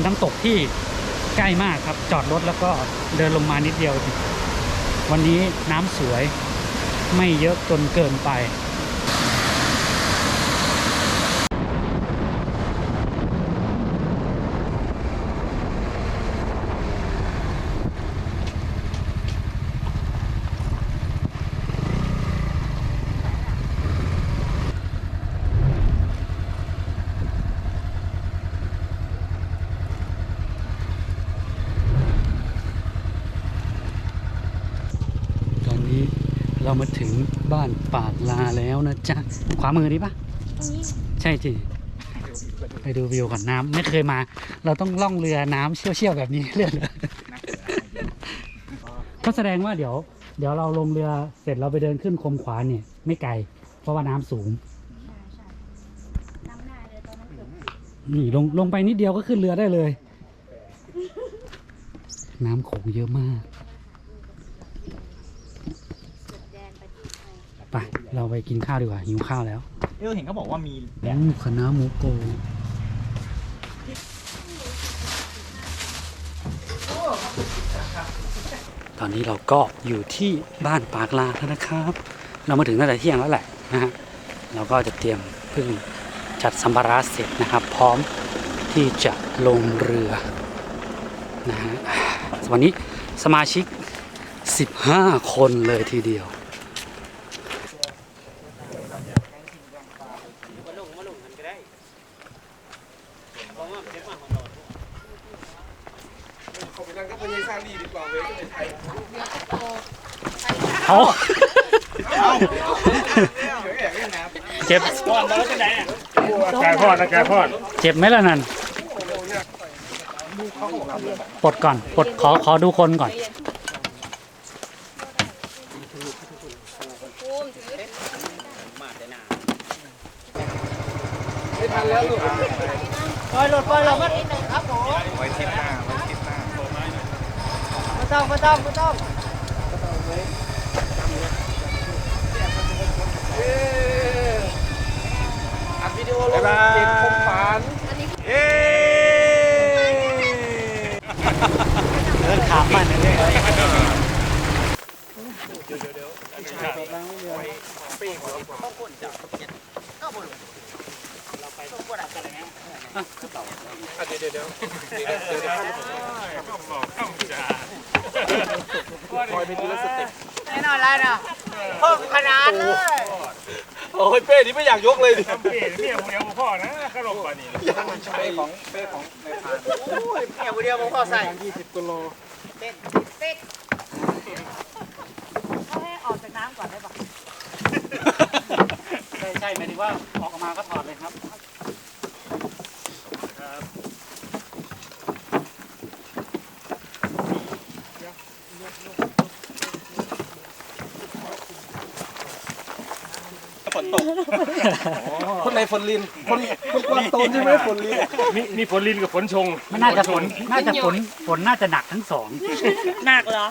เป็นน้ำตกที่ใกล้มากครับ จอดรถแล้วก็เดินลงมานิดเดียว วันนี้น้ำสวยไม่เยอะจนเกินไป ตอนนี้เรามาถึงบ้าน ปากลาแล้วนะจ๊ะ ขวามือดีปะใช่จีไปดูวิวก่อนน้ำไม่เคยมา เราต้องล่องเรือน้ำเชี่ยวๆแบบนี้เรื่อยเลยก็แสดงว่าเดี๋ยว เดี๋ยวเราลงเรือเสร็จเราไปเดินขึ้นคมขวาเนี่ย ไม่ไกล เพราะว่าน้ำสูงนี่ลงลงไปนิดเดียวก็ขึ้นเรือได้เลย น้ำโขงเยอะมากอบแดนประเทศไทย ไป เราไปกินข้าวดีกว่าหิวข้าวแล้วเออเห็นเขาบอกว่ามีแดงอืมคณะหมูโกตอนนี้เราก็อยู่ที่บ้านปากลาแล้วนะครับ เรามาถึงตั้งแต่เที่ยงแล้วแหละนะฮะเราก็จะเตรียมเพึ่งจัดสัมภาระเสร็จนะครับ พร้อมที่จะลงเรือนะฮะวันนี้สมาชิก 15 คนเลยทีเดียว เขาไปนั่งก็ไปยังสร้างดีดีกว่าเว้ยก็เป็นไทย เอาเดี๋ยวแอบเล่นน้ำเจ็บก่อนแล้วจะไหนอะกายพอดนะกายพอดเจ็บไหมล่ะนั่นปลดก่อนปลดขอขอดูคนก่อนไม่ทันแล้วลูกปล่อยรถปล่อยรถมันไว้ทิศหน้าไว้ทิศหน้าไม่ต้องไม่ต้องไม่ต้อง อัดวิดีโอลงเจ็ดคมฝาน เย้เดินขามันอะเดี๋ยวเดี๋ยวเดี๋ยวเดี๋ยวเดี๋ยวเดี๋ยวคอยเป็นทีละสเต็ปแน่นอนแล้วนะเพิ่มขนาดเลย โอ้ยเป้นี่ไม่อยากยกเลยดิเป้เนี่ยผมเดียวพ่อนะขนมป่านี้เป้ของเป้ของในพานเนี่ยวันเดียวผมขอใส่ยี่สิบกิโลเขาให้ออกจากน้ำก่อนได้ปะใช่ใช่หมายถึงว่าออกมาก็ถอดเลยครับ นตก คนในฝนลิน คนคนกวางโตนใช่ไหมฝนลิน มีมีฝนลินกับฝนชงมันน่าจะฝนน่าจะฝนฝนน่าจะหนักทั้งสองหนักเหรอ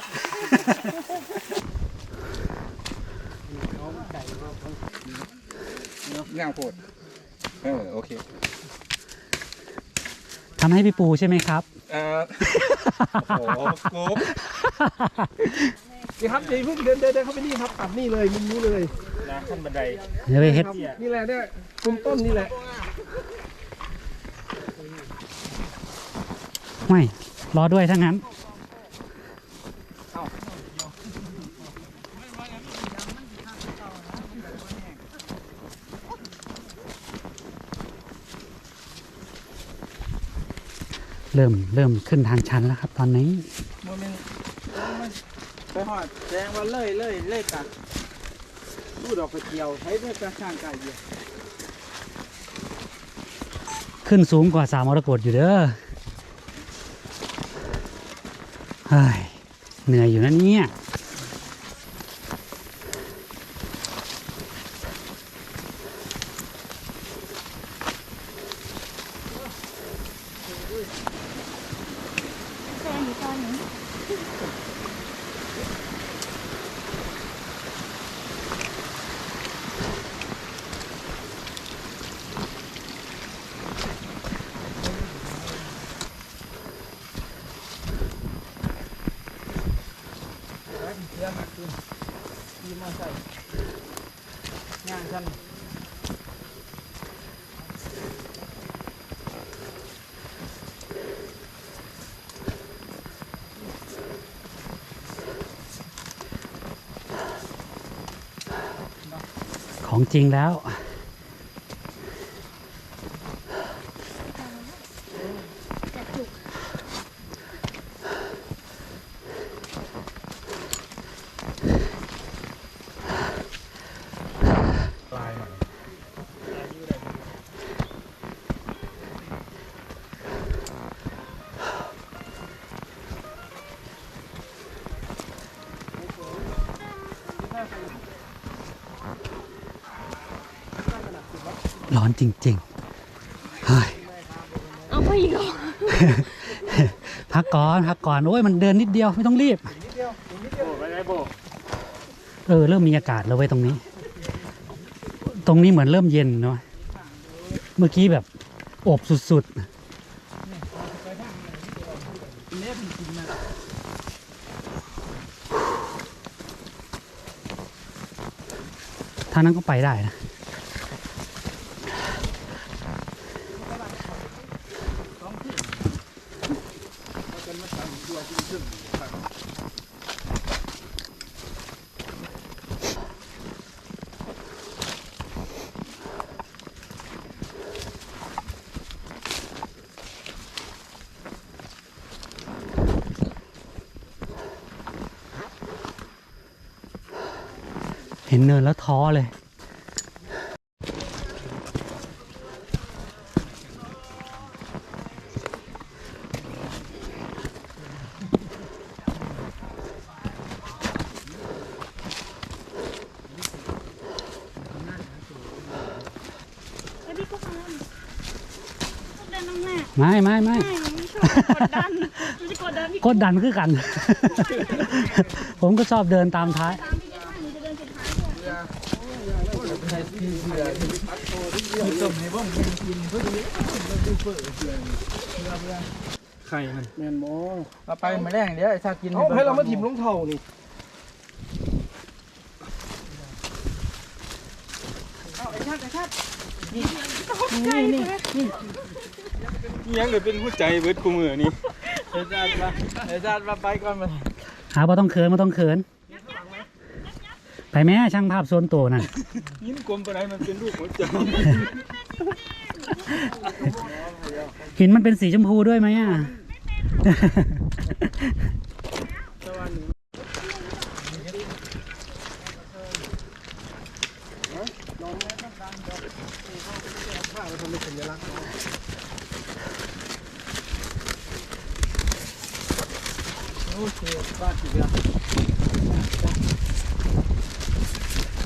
ง่างโพดเออโอเคทำให้พี่ปูใช่ไหมครับ เอ่อโอ้โหกรุ๊ป นี่ครับเดี๋ยวเพิ่งเดินเดินเดินเข้าไปนี่ครับตัดนี่เลยมุมนี้เลยนะขั้นบันไดเดี๋ยวไปเฮ็ดครับนี่แหละเนี่ยมุมต้นนี่แหละไม่รอด้วยทั้งนั้น เริ่มเริ่มขึ้นทางชันแล้วครับตอนนี้โมเมนต์ไป หอดแดงว่าเลยเลยเลยกันรูดออกไปเกี่ยวใช้ด้วยกระช่างไก่เยอะขึ้นสูงกว่าสามมรกตอยู่เด้อเฮ้ยเหนื่อยอยู่นะเนี่ย ของจริงแล้ว ร้อนจริงๆเฮ้ยเอาไปอีกเหรอพักก่อนพักก่อนโอ้ยมันเดินนิดเดียวไม่ต้องรีบโบไปไหนโบเออเริ่มมีอากาศแล้วเว้ยตรงนี้ ตรงนี้เหมือนเริ่มเย็นเนาะเมื่อกี้แบบอบสุดๆทางนั้นก็ไปได้นะ เห็นเนินแล้วท้อเลย ไอ้พี่ก็ทำชอบเดินน้ำหน้า ไม่ไม่ไม่ ไม่หนูไม่ชอบก ดดันหนูจะกดดันพี่กดดันคือกัน ผมก็ชอบเดินตามท้าย ตามพี่ก็ได้หนูจะเดินสุดท้ายด้วยต้มให้บ้องกินเพื่อจะไข่มันแมนบอเอาไปมาแรงเดี๋ยวไอ้ชากินเอาให้เรามาถิ่มลงเท่านี่เอาไอ้ชาติไอ้ชาตินี่นี่นี่นี่ ยังเดี๋ยวเป็นผู้ใจเบิดกูมือนี่ไอ้ชาติมาไอ้ชาติมาไปก่อนมาหาบ่ต้องเขินบ่ต้องเขิน ไปแม่ช่างภาพโซนโตนั่นยิ้มกลมไปไหนมันเป็นรูปหัวใจหินมันเป็นสีชมพูด้วยไหมอะ โอเคบ้านกี่เดือน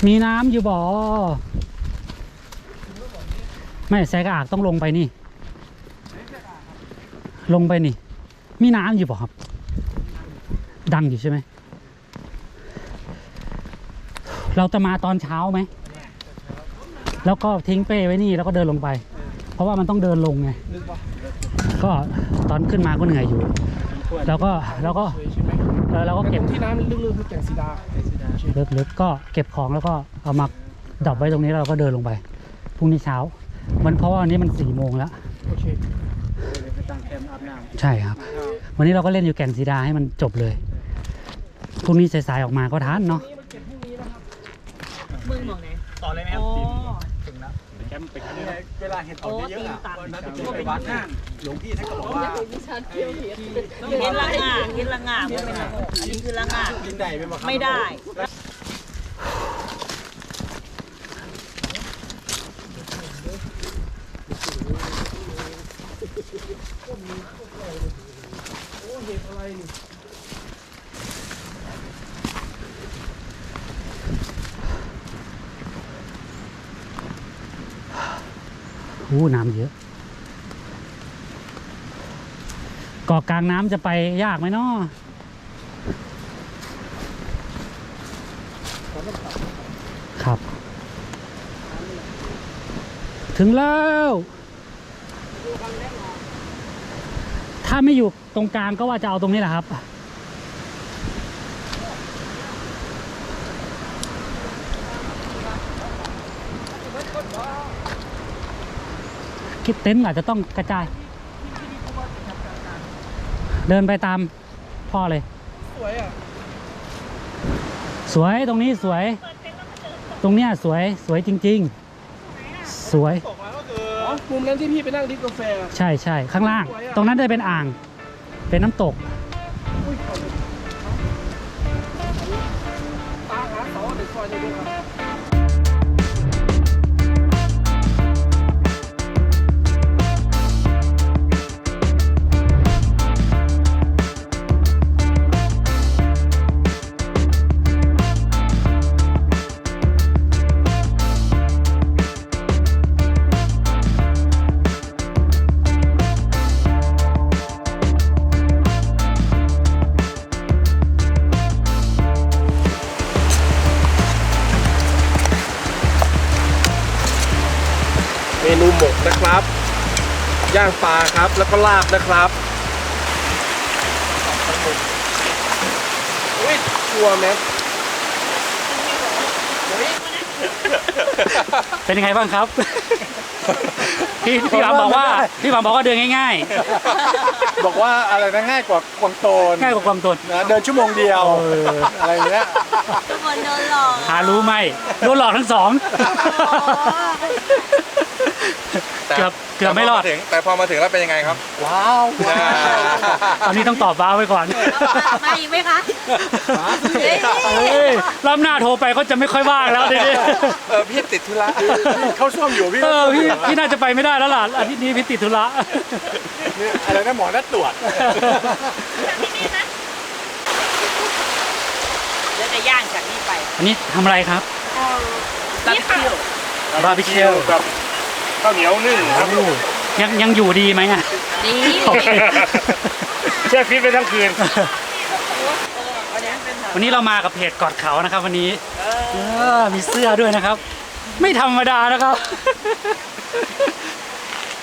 มีน้ำอยู่บ่อไม่แซกอากต้องลงไปนี่ ลงไปนี่ มีน้ำอยู่บ่ครับ ดังอยู่ใช่ไหม เราจะมาตอนเช้าไหม แล้วก็ทิ้งเป้ไว้นี่แล้วก็เดินลงไป เพราะว่ามันต้องเดินลงไง ก็ตอนขึ้นมาก็เหนื่อยอยู่ แล้วก็แล้วก็สวยใช่ไหมเออเราก็แต่เก็ตบรงที่น้ำลึกๆคือแก่งสีดาลึกๆก็เก็บของแล้วก็เอามาดับไว้ตรงนี้แล้วเราก็เดินลงไปพรุ่งนี้เช้า มันเพราะว่าวันนี้มันสี่โมงแล้วโอเคไปตั้งแคมป์อาบน้ำใช่ครับ วันนี้เราก็เล่นอยู่แก่นสีดาให้มันจบเลยพรุ่งนี้สายๆออกมาก็ทันเนาะมึงบอกไหนต่อเลยไหมครับถึงแล้วแคมป์ไปแคมป์เวลาเห็นตโอ้อนเยตีอะนๆอะตันนั้นจะไปวัดนั่น หลวงพี่ท่านก็บอกว่าเห็นละงาเห็นละงาพวกเป็นละโงกอันนี้คือละงากินได้ไหมบอกไม่ได้อู้น้ำเยอะ เกาะกลางน้ำจะไปยากไหมเนาะครับ ถึงแล้ว ถ้าไม่อยู่ตรงกลางก็ว่าจะเอาตรงนี้แหละครับ คิดเต็นท์อาจจะต้องกระจาย เดินไปตามพ่อเลย สวยอะสวยตรงนี้สวยเปิดเต็นท์แล้วมาเจอศพตรงเนี้ยสวยสวยจริง ๆ สวยอ๋อมุมนั้นที่พี่ไปนั่งดิฟกาแฟใช่ใช่ข้างล่างตรงนั้นจะเป็นอ่าง เป็นน้ำตกตาหาเสาเด็กซอยจะดูครับ นูหมกนะครับ ย่างปลาครับแล้วก็ลาบนะครับอุ้ยกลัวไหม เป็นยังไงบ้างครับ พี่พี่หวังบอกว่าพี่หวังบอกว่าเดินง่ายบอกว่าอะไรนะง่ายกว่ากวางโตนๆ ง่ายกว่าความตน นะเดินชั่วโมงเดียว เออ อะไรเงี้ย ทุกคนโดนหลอกหารู้ไหมโดนหลอกทั้งสองเกือบเกือบไม่รอด แต่พมาถึงแต่พอมาถึงแล้วเป็นยังไงครับ ว้าวตอนนี้ต้องตอบว้าวไว้ก่อน มาอีกไหมคะเฮ้ยเอ้ยรอบหน้าโทรไปเขาจะไม่ค่อยว่างแล้วทีนี้เออพี่ติดธุระเข้าช่วมอยู่พี่เออพี่พี่น่าจะไปไม่ได้แล้วล่ะอาทิตย์นี้พี่ติดธุระนี่อะไรนะหมอนัดตรวจเดี๋ยวจะย่างจากนี้ไปอันนี้ทำอะไรครับตัดคิวบาร์บีคิวกับข้าวเหนียวนึ่งครับยังยังอยู่ดีไหมอะดีโอเคแช่ฟิตไปทั้งคืน วันนี้เรามากับเพจกอดเขานะครับ วันนี้เออมีเสื้อด้วยนะครับ ไม่ธรรมดานะครับ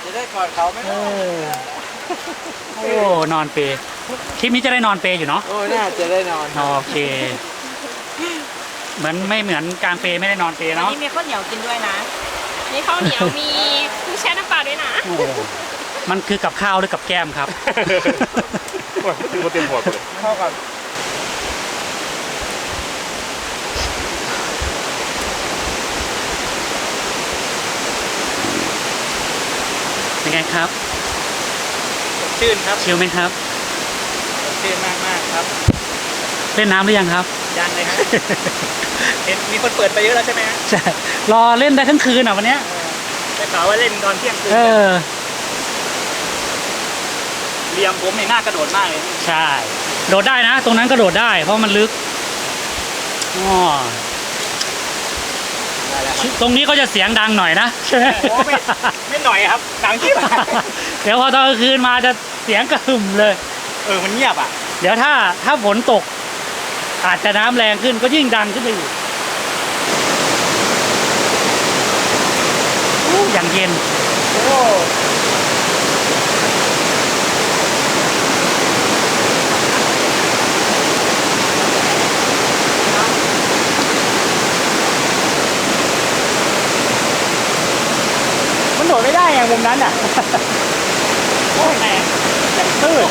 จะได้กอดเขาไหมเออโอ้นอนเปรย์คลิปนี้จะได้นอนเปรย์อยู่เนาะโอ้น่าจะได้นอนโอเค เหมือนไม่เหมือนกลางเปรย์ไม่ได้นอนเปรย์อันเนาะนี้มีข้าวเหนียวกินด้วยนะมีข้าวเหนียวมีกุ้งแช่น้ำปลาด้วยนะโอ้มันคือกับข้าวหรือกับแก้มครับถึงมาเต็มหัวเลยเข้ากัน เป็นไงครับชื่นครับชิลไหมครับชื่นมากมากครับ เล่นน้ำหรือยังครับ ยังเลยฮะ เห็นมีคนเปิดไปเยอะแล้วใช่ไหมฮะใช่ รอเล่นได้ทั้งคืนอะวันเนี้ยได้ข่าวว่าเล่นตอนเที่ยงคืนเออเหลี่ยมผมในหน้ากระโดดมากเลย ใช่ โดดได้นะ ตรงนั้นก็โดดได้ เพราะมันลึกอ๋อ ตรงนี้ก็จะเสียงดังหน่อยนะใช่ไหมโอ้ไม่ไม่หน่อยครับดังที่เดี๋ยวพอตอนกลางคืนมาจะเสียงกระหึ่มเลย เออมันเงียบอะ เดี๋ยวถ้าถ้าฝนตก อาจจะน้ำแรงขึ้นก็ยิ่งดังขึ้นไปอีกอู้อย่างเย็นมันโดดไม่ได้อย่า งมุมนั้นอะ โอ้ยแรงอย่างตื้น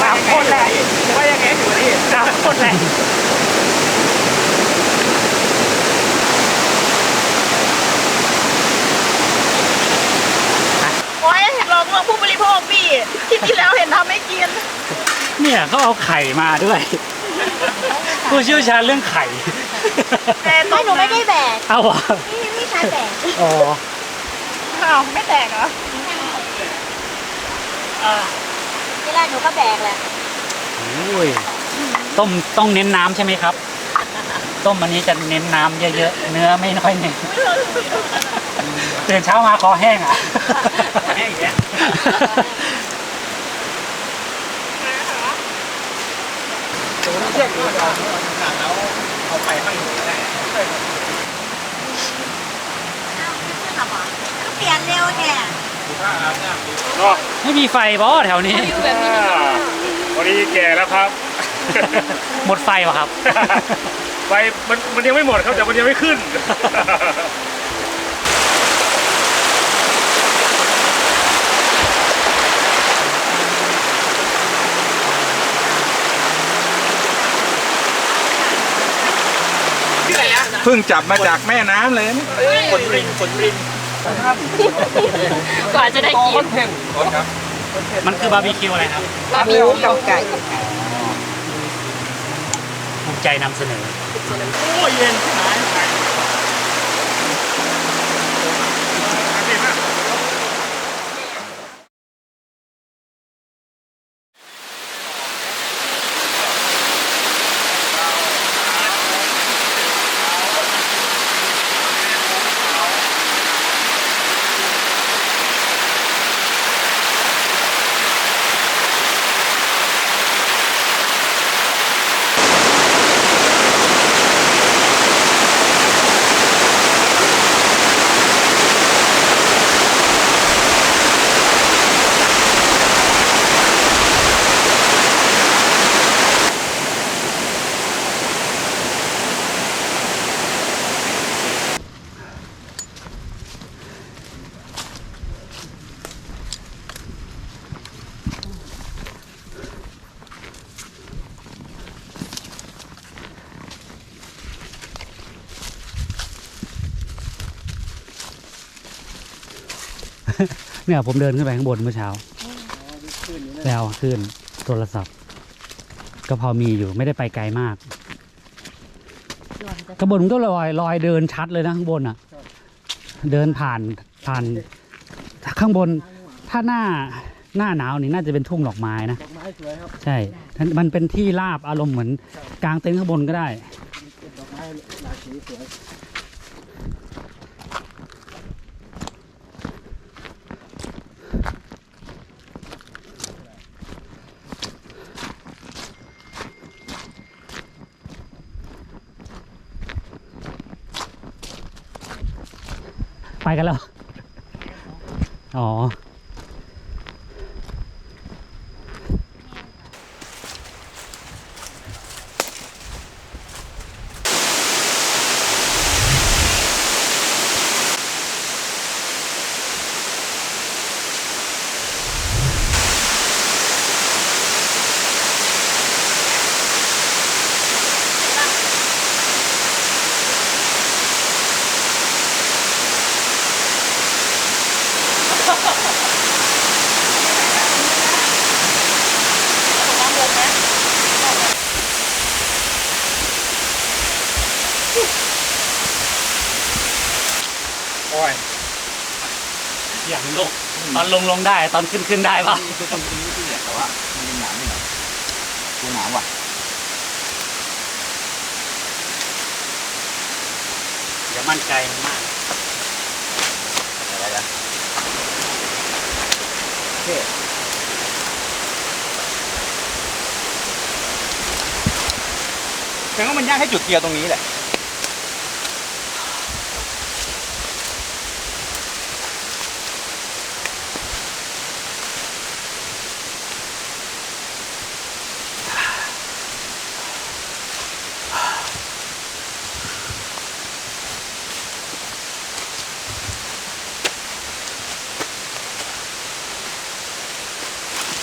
สามคนแหละว่ายังไงอยู่นี่สามคนแหละโอ้ยหลอกลวงผู้บริโภคพี่ที่ที่แล้วเห็นทำไม่กิน เนี่ยเขาเอาไข่มาด้วย ผู้เชี่ยวชาญเรื่องไข่ แต่ไม่หนูไม่ได้แบกเอาเหรอพี่พี่ชายแบกอ๋ออ้าวไม่แตกเหรอที่แรกหนูก็แบกแหละโอ้ยต้มต้องเน้นน้ำใช่ไหมครับ ต้มอันนี้จะเน้นน้ำเยอะๆ เนื้อไม่ค่อยเน้นตื่นเช้ามาคอแห้งอะแห้ง อย่างเงี้ยเอาไปข้างหนูได้เปลี่ยนเร็วเนี่ยไม่มีไฟบอแถวนี้ วันนี้แก่แล้วครับ หมดไฟวะครับ ไฟมันมันยังไม่หมดครับแต่มันยังไม่ขึ้น เพิ่งจับมาจากแม่น้ำเลยนะคนรินคนรินกว่าจะได้กินโทษครับมันคือบาร์บีคิวอะไรครับหมูกับไก่ภูมิใจนำเสนอโอ้ยเย็นหาย เนี่ยผมเดินขึ้นไปข้างบนเมื่อเช้า แล้วขึ้นโทรศัพท์ ก็พอมีอยู่ไม่ได้ไปไกลมากข้างบนมันก็ลอยลอยเดินชัดเลยนะข้างบนอะ เดินผ่านผ่านข้างบนถ้าหน้าหน้าหนาวนี่น่าจะเป็นทุ่งดอกไม้นะดอกไม้สวยครับใช่ มันเป็นที่ราบอารมณ์เหมือนกลางเต็นท์ข้างบนก็ได้เป็นดอกไม้หลายสีสวย ไปกันแล้ว อ๋อ โอ้ย อย่างลงตอนล งลงได้ตอนขึ้นขึ้นได้ปะคือตรงนี้ที่แต่ว่ามันยังหนาวไม่หนาวกูหนาวว่ะอย่ามั่นใจมากอะไรกันแสดงว่ามันยากให้จุดเกียร์ตรงนี้แหละ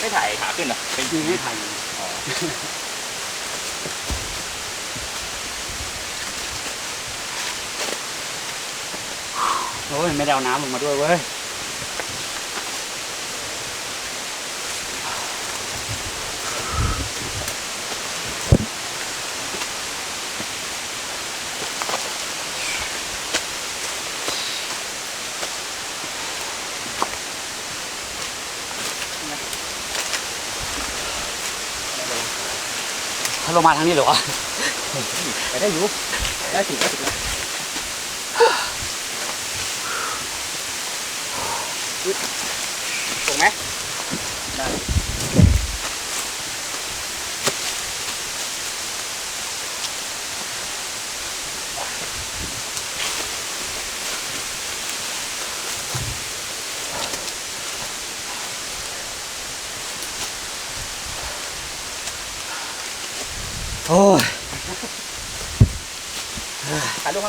ไม่ถ่ายขา ขึ้นเหรอเป็นมีให้ถ่ายโอ้ยไม่ได้เอาน้ำลงมาด้วยเว้ย ลงมาทางนี้เหรอวะไปได้อยู่ได้ถึงได้ถึงแล้ว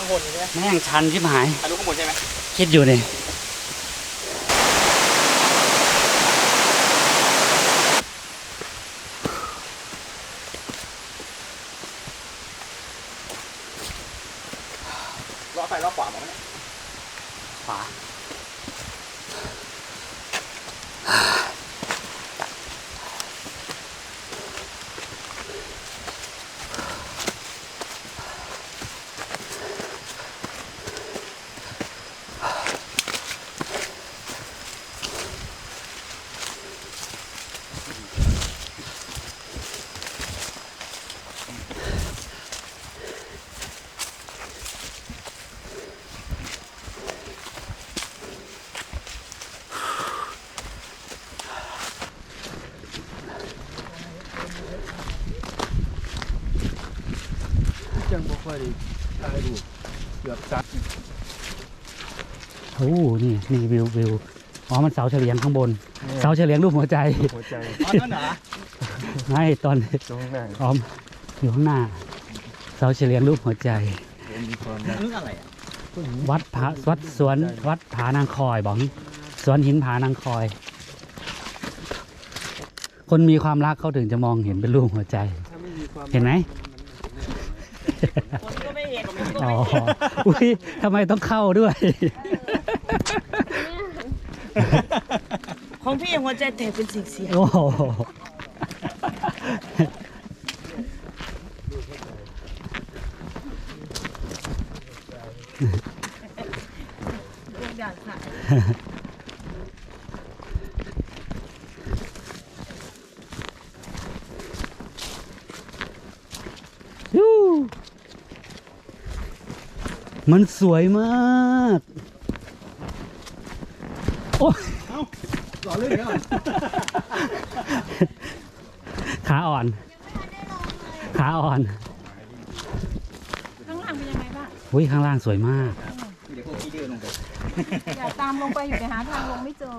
ายรูปข้างบนใช่ไหมแม่งชันชิบหายถ่ายรูปข้างบนใช่ไหมคิดอยู่นี่ไปรอบขวามาเนี่ย ขวา โอ้นี่นี่วิววิวอ๋อมันเสาเฉลียงข้างบน เสาเฉลียงรูปหัวใจหัวใจอ๋อนั่นเหรอไม่ตอนตรงไหนออมอยู่ข้างหน้า เสาเฉลียงรูปหัวใจมีความนึกอะไรอะวัดผาวัดสวนวัดผานางคอยบอกงี้สวนหินผานางคอย คนมีความรักเขาถึงจะมองเห็นเป็นรูปหัวใจถ้าไม่มีความเห็นไหมคนก็ไม่เห็นคนก็อ๋อไม่เห็นอุ้ยทำไมต้องเข้าด้วย ของพี่หัวใจแตกเป็นสิ่งเสียงโอ้โหทุกอย่างค่ะยูมันสวยมาก โอ้ยหล่อเรื่องนี้ก่อนขาอ่อน ขาอ่อนข้างล่างเป็นยังไงบ้าง อุ้ยข้างล่างสวยมาก เดี๋ยวพวกพี่ดื้อลงไป อยากตามลงไปอยู่แต่หาทางลงไม่เจอ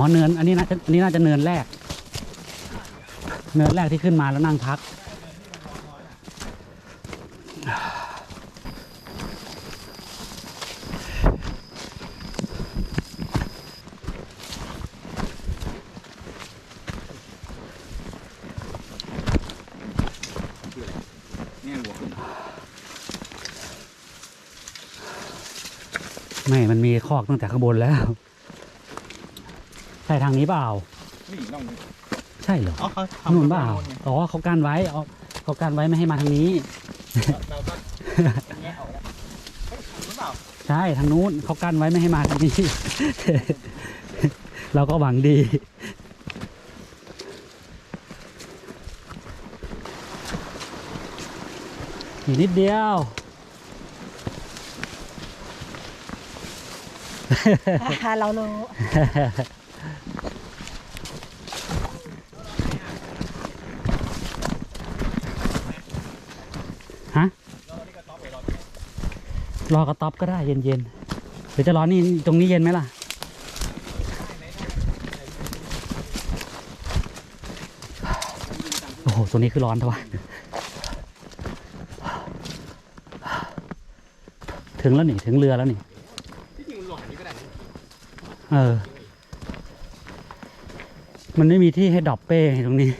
อ๋อเนินอันนี้น่าจะอันนี้น่าจะเนินแรก เนินแรกที่ขึ้นมาแล้วนั่งพัก ไม่ มันมีคอกตั้งแต่ข้างบนแล้ว ช่ทางนี้เปล่า นี่น้องใช่เหรออ๋อเขาทำนู่นเปล่าอ๋อเขากั้นไว้อ๋อเขากั้นไว้ไม่ให้มาทางนี้ เราก็แยกออกแล้วเฮ้ยหรือเปล่าใช่ทางนู้นเขากั้นไว้ไม่ให้มาทางนี้ เราก็หวังดี อีกนิดเดียว เรารู้ รอกระต๊อบก็ได้เย็นๆหรือจะรอนี่ตรงนี้เย็นไหมล่ะโอ้โหตัวนี้คือร้อนทว่าถึงแล้วนี่ถึงเรือแล้วนี่เออ มันไม่มีที่ให้ดรอปเป้ตรงนี้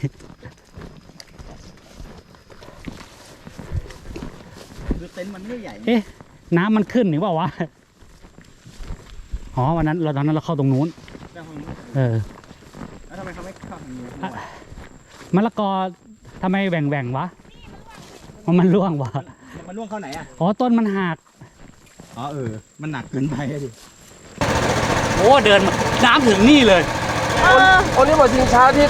คือเต็นท์มันไม่ใหญ่ เอ๊ะ น้ำมันขึ้นหรือเปล่าวะ อ๋อวันนั้นเราตอนนั้นเราเข้าตรงนู้นแล้วทางนู้นเออแล้วทำไมเขาไม่เข้าทางนู้นอะมะละกอทำไมแหว่งแหว่งๆวะเพราะมันร่วงวะมันล่วงเข้าไหนอะ อ๋อต้นมันหัก อ๋อเออ มันหนักเกินไปอะดิ โอ้เดินมาน้ำถึงนี่เลย คนนี้บอกชิงช้าที่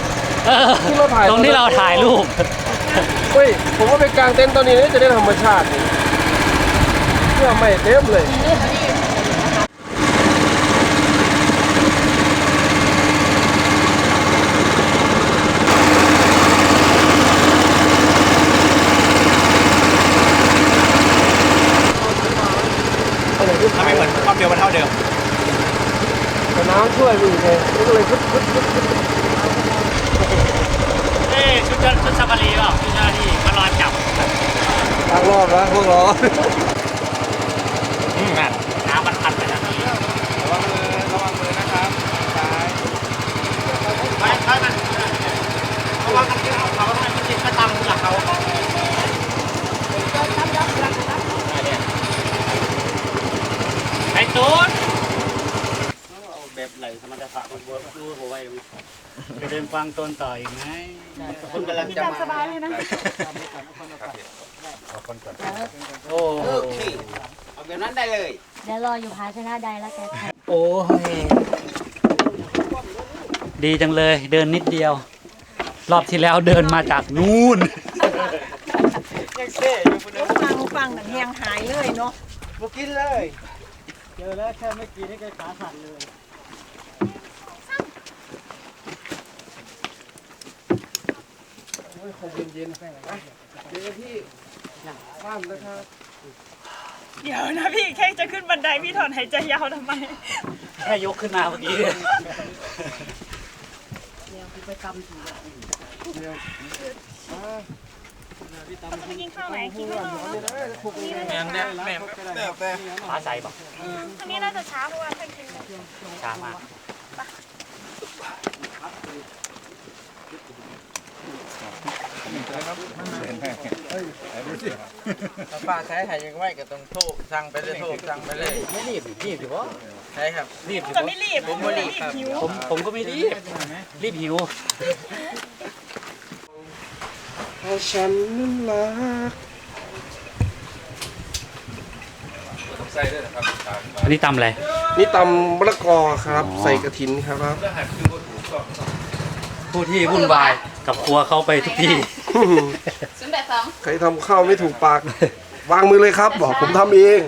เออที่เราถ่าย ตรงที่เราถ่ายรูป เฮ้ย ผมว่าไปกลางเต็นท์ตอนนี้จะได้ธรรมชาตินี่ เนี่ยไม่เต็มเลยทำไมเหมือนความเร็วมันเท่าเดิมแต่น้ำช่วยอยู่ไงมันก็เลยพึดพึดพึดพึดเอ้ชุดชุดซาฟารีเปล่าชุดเจ้าหน้าที่มารอจับทางรอดนะพวกเรา น้ำมันพันไปนะระวังมือระวังมือนะครับซ้ายไปไปมันระว่ามันเขาเขาทำไมมันติดกระตังหลักเขาไอ้ตูนแบบไหนธรรมดาฝากมันบัวดูหัวไว้จะเดินฟังต้นต่ออีกไหมคนกำลังจะมาสบายเลยนะโอ้ แบบนั้นได้เลยเดี๋ยวรออยู่ภาชนะใดแล้วแกโอ้ยดีจังเลย เดินนิดเดียว รอบที่แล้วเดินมาจากนู่นยังเซ่อยู่คนเดียวฟังฟังหนังแหงหายเลยเนาะบุกินเลย เจอแล้วแค่ไม่กี่นี่ก็ขาสั่นเลยเย็นๆเดี๋ยวพี่บ้านนะครับ เดี๋ยวนะพี่แค่จะขึ้นบันไดพี่ถอนหายใจยาวทำไม แค่ยกขึ้นมาเมื่อกี้ไปกินข้าวไหนกินข้าวเนาะแม่แม่แม่แม่แม่ฟ้าใสบอกอันนี้น่าจะช้าเพราะว่าเพิ่งกินช้ามาก ป้าใช้หายยังไว้ก็ต้องโทษสั่งไปเลยโทษสั่งไปเลยไม่รีบรีบอยู่วะใช่ครับรีบอยู่ก็วะไม่รีบผมบ่รีบครับหิวผมผมก็ไม่รีบรีบหิวเพราะฉันนั้นรักอันนี้ตำอะไรนี่ตำมะละกอครับ ใส่กระถินครับ ผู้ที่วุ่นวายกับครัวเขาไปทุกที่ ใครทำข้าวไม่ถูกปาก วางมือเลยครับ บอกผมทำเอง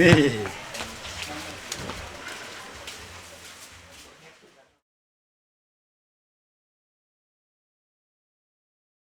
นี่